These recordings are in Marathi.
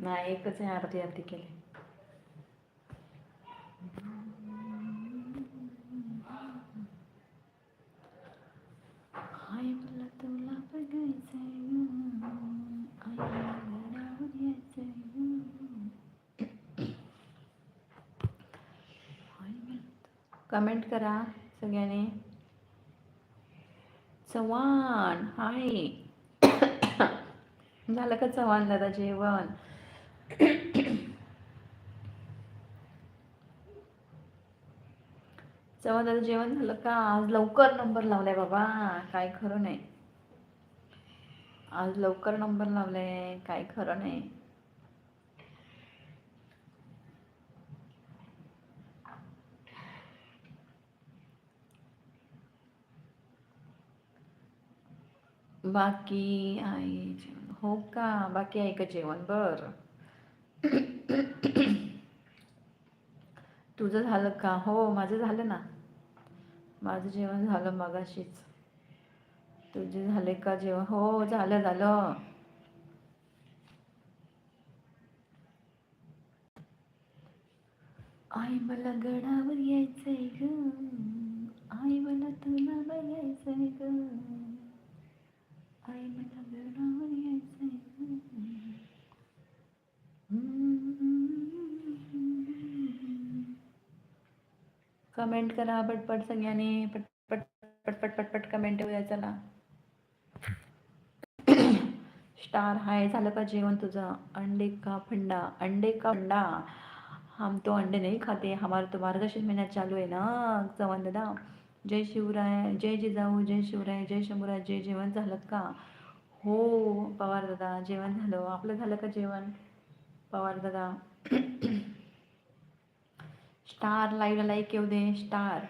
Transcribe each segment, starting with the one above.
नाही एकच आहे अर्धी अर्धी केली. हाय मला तुला बघायचंय. आई कमेंट करा सगळ्यांनी. चव्हाण हाय. झालं का चव्हाण दादा जेवण? चव्हाण दादा जेवण झालं का? आज लवकर नंबर लावलाय बाबा. काय खरं नाही. आज लवकर नंबर लावलाय. काय खरं नाही. बाकी आहे जेवण हो का? बाकी आहे का जेवण? बर. तुझं झालं का? हो माझं झालं ना. माझं जेवण झालं मगाशीच. तुझे झाले का जेवण? हो झालं झालं. आई मला गडावर यायचंय ग आई मला तुला बघायचंय ग आई मला गडावर यायचंय कमेंट करा पटपट सगळ्यांनी पटपट पटपट पटपट कमेंट येऊया चला. स्टार हाय झालं का जेवण तुझं? अंडे का फंडा अंडे का अंडा हम तो अंडे नाही खाते. हमारा तो मार्गशीर्ष महिन्यात चालू आहे ना चव्हाण दादा जय शिवराय जय जिजाऊ जय शिवराय जय शंभूराय जय जेवण झालं का? हो पवार दादा जेवण झालं. आपलं झालं का जेवण? पवार दादा. स्टार लाईव्हला लाईक येऊ दे स्टार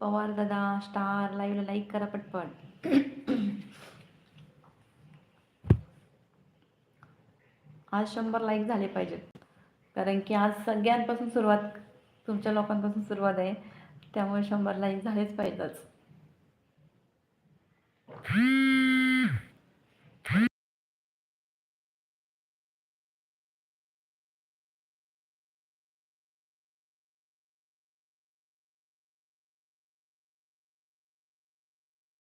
पवार दादा स्टार लाईव्हला लाईक करा पटपट आज शंभर लाईक झाले पाहिजेत. कारण की आज सगळ्यांपासून सुरुवात तुमच्या लोकांपासून सुरुवात आहे. त्यामुळे शंभर लाईक झालेच पाहिजेच